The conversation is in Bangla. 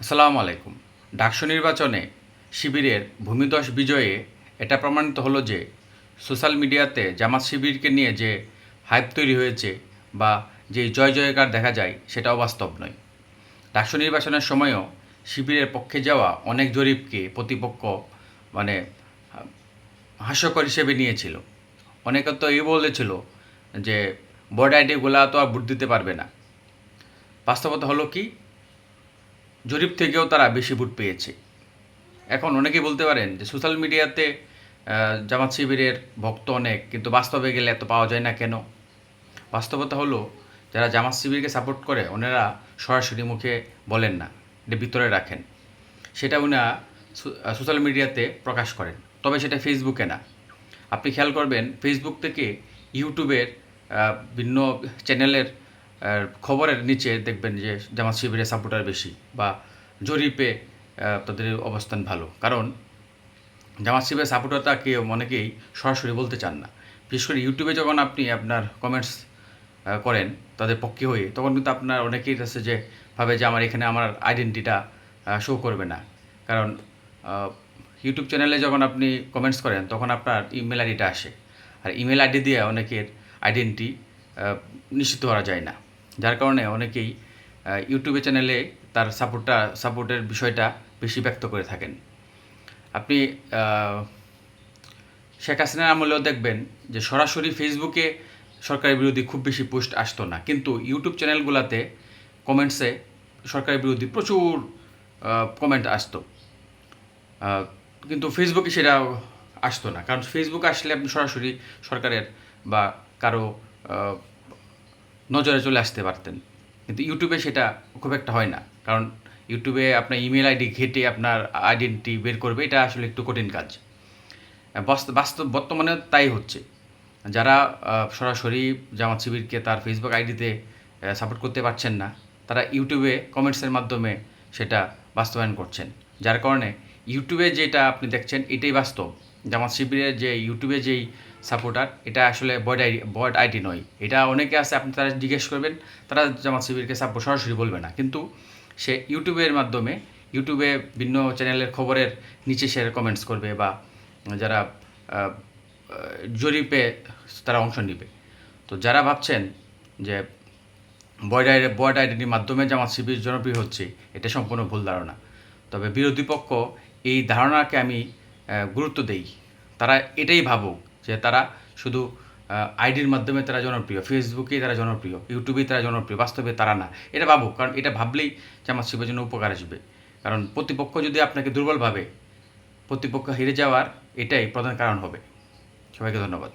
আসসালামু আলাইকুম। ডাকসু নির্বাচনে শিবিরের ভূমিদশ বিজয়ে এটা প্রমাণিত হলো যে সোশ্যাল মিডিয়াতে জামাত শিবিরকে নিয়ে যে হাইপ তৈরি হয়েছে বা যে জয় জয়কার দেখা যায় সেটাও বাস্তব নয়। ডাকসু নির্বাচনের সময়ও শিবিরের পক্ষে যাওয়া অনেক জরিপকে প্রতিপক্ষ মানে হাস্যকর হিসেবে নিয়েছিল। অনেকে তো এই বলেছিল যে বোর্ড আইডিগুলা তো আর ভোট দিতে পারবে না। বাস্তবতা হলো কি? জরিপ থেকেও তারা বেশি ভোট পেয়েছে। এখন অনেকেই বলতে পারেন যে সোশ্যাল মিডিয়াতে জামাত শিবিরের ভক্ত অনেক, কিন্তু বাস্তবে গেলে এত পাওয়া যায় না কেন? বাস্তবতা হলো, যারা জামাত শিবিরকে সাপোর্ট করে, ওনারা সরাসরি মুখে বলেন না, এটা ভিতরে রাখেন। সেটা উনারা সোশ্যাল মিডিয়াতে প্রকাশ করেন, তবে সেটা ফেসবুকে না। আপনি খেয়াল করবেন ফেসবুক থেকে ইউটিউবের ভিন্ন চ্যানেলের খবরের নিচে দেখবেন যে জামাত শিবিরের সাপোর্টার বেশি বা জরিপে তাদের অবস্থান ভালো। কারণ জামাত শিবিরের সাপোর্টারটা কেউ অনেকেই সরাসরি বলতে চান না। বিশেষ করে ইউটিউবে যখন আপনি আপনার কমেন্টস করেন তাদের পক্ষে হয়ে, তখন কিন্তু আপনার অনেকেই আছে যে ভাবে যে আমার এখানে আমার আইডেন্টিটা শো করবে না। কারণ ইউটিউব চ্যানেলে যখন আপনি কমেন্টস করেন, তখন আপনার ইমেল আইডিটা আসে। আর ইমেল আইডি দিয়ে অনেকের আইডেন্টি নিশ্চিত করা যায় না। যার কারণে অনেকেই ইউটিউবে চ্যানেলে তার সাপোর্টটা সাপোর্টের বিষয়টা বেশি ব্যক্ত করে থাকেন। আপনি শেখ হাসিনার আমলেও দেখবেন যে সরাসরি ফেসবুকে সরকারি বিরোধী খুব বেশি পোস্ট আসতো না। কিন্তু ইউটিউব চ্যানেলগুলোতে কমেন্টসে সরকারি বিরোধী প্রচুর কমেন্ট আসতো। কিন্তু ফেসবুকে সেটা আসতো না। কারণ ফেসবুক আসলে আপনি সরাসরি সরকারের বা কারও নজরে চলে আসতে পারতেন। কিন্তু ইউটিউবে সেটা খুব একটা হয় না। কারণ ইউটিউবে আপনার ইমেল আইডি ঘেটে আপনার আইডেন্টি বের করবে, এটা আসলে একটু কঠিন কাজ। বাস্ত- বাস্তব, বর্তমানে তাই হচ্ছে। যারা সরাসরি জামাত শিবিরকে তার ফেসবুক আইডিতে সাপোর্ট করতে পারছেন না, তারা ইউটিউবে কমেন্টসের মাধ্যমে সেটা বাস্তবায়ন করছেন। যার কারণে ইউটিউবে যেটা আপনি দেখছেন, এটাই বাস্তব। জামাত শিবিরের যে, ইউটিউবে যেই সাপোর্টার এটা আসলে বড আইডি বড আইডি নয়। এটা অনেকে আছে, আপনি তারা জিজ্ঞেস করবেন, তারা জামাত শিবিরকে সাপোর্ট সরাসরি বলবে না। কিন্তু সে ইউটিউবের মাধ্যমে ইউটিউবে ভিন্ন চ্যানেলের খবরের নিচে সে কমেন্টস করবে বা যারা জরিপে তারা অংশ নেবে। তো যারা ভাবছেন যে বয়েড আইডি বয়েড আইডেন্টির মাধ্যমে জামাত শিবির জনপ্রিয় হচ্ছে, এটা সম্পূর্ণ ভুল ধারণা। তবে বিরোধী পক্ষ এই ধারণাকে আমি গুরুত্ব দেই। তারা এটাই ভাবুক যে তারা শুধু আইডির মাধ্যমে তারা জনপ্রিয় ফেসবুকেই তারা জনপ্রিয় ইউটিউবেই তারা জনপ্রিয়, বাস্তবে তারা না। এটা ভাবুক, কারণ এটা ভাবলেই যে আমার শিল্পের জন্য উপকার আসবে। কারণ প্রতিপক্ষ যদি আপনাকে দুর্বলভাবে, প্রতিপক্ষ হেরে যাওয়ার এটাই প্রধান কারণ হবে। সবাইকে ধন্যবাদ।